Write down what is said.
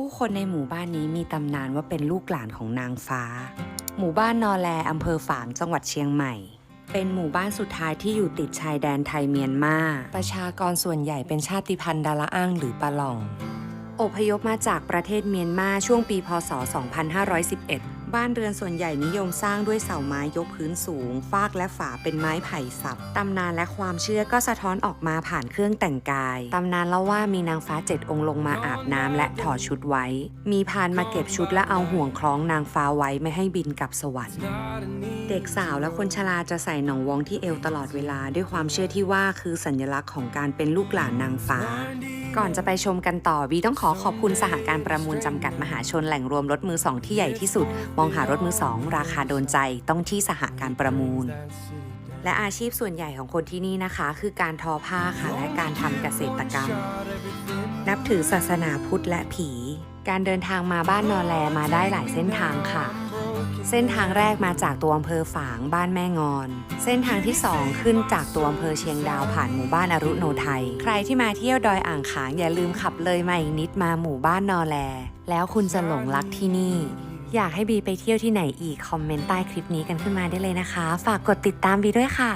ผู้คนในหมู่บ้านนี้มีตำนานว่าเป็นลูกหลานของนางฟ้า หมู่บ้านนอแลอำเภอฝางจังหวัดเชียงใหม่ เป็นหมู่บ้านสุดท้ายที่อยู่ติดชายแดนไทยเมียนมา ประชากรส่วนใหญ่เป็นชาติพันธุ์ดาละอ้างหรือปะหล่อง อพยพมาจากประเทศเมียนมาช่วงปีพศ 2511 บ้านเรือนส่วนใหญ่นิยมสร้างด้วยเสาไม้ยกพื้นสูง ฟากและฝาเป็นไม้ไผ่สับ ตำนานและความเชื่อก็สะท้อนออกมาผ่านเครื่องแต่งกาย ตำนานเล่าว่ามีนางฟ้าเจ็ดองค์ลงมาอาบน้ำและถอดชุดไว้ มีพานมาเก็บชุดและเอาห่วงคล้องนางฟ้าไว้ไม่ให้บินกลับสวรรค์ เด็กสาวและคนชราจะใส่หนองวองที่เอวตลอดเวลาด้วยความเชื่อที่ว่าคือสัญลักษณ์ของการเป็นลูกหลานนางฟ้า ก่อนจะไปชมกันต่อวีต้องขอขอบคุณสหการประมูลจำกัดมหาชนแหล่งรวมรถมือสองที่ใหญ่ที่สุด มองหารถมือสองราคาโดนใจต้องที่สหการประมูล และอาชีพส่วนใหญ่ของคนที่นี่นะคะ คือการทอผ้าค่ะและการทำเกษตรกรรม นับถือศาสนาพุทธและผี การเดินทางมาบ้านนอแลมาได้หลายเส้นทางค่ะ เส้นทางแรกมาจากตัวอำเภอฝางบ้านแม่งอน เส้นทางที่ 2 ขึ้นจากตัวอำเภอเชียงดาวผ่านหมู่บ้านอรุโนไทย ใครที่มาเที่ยวดอยอ่างขางอย่าลืมขับเลยมาอีกนิดมาหมู่บ้านนอแล แล้วคุณจะหลงรักที่นี่ อยากให้บีไปเที่ยวที่ไหนอีกคอมเมนต์ใต้คลิปนี้กันขึ้นมาได้เลยนะคะ ฝากกดติดตามบีด้วยค่ะ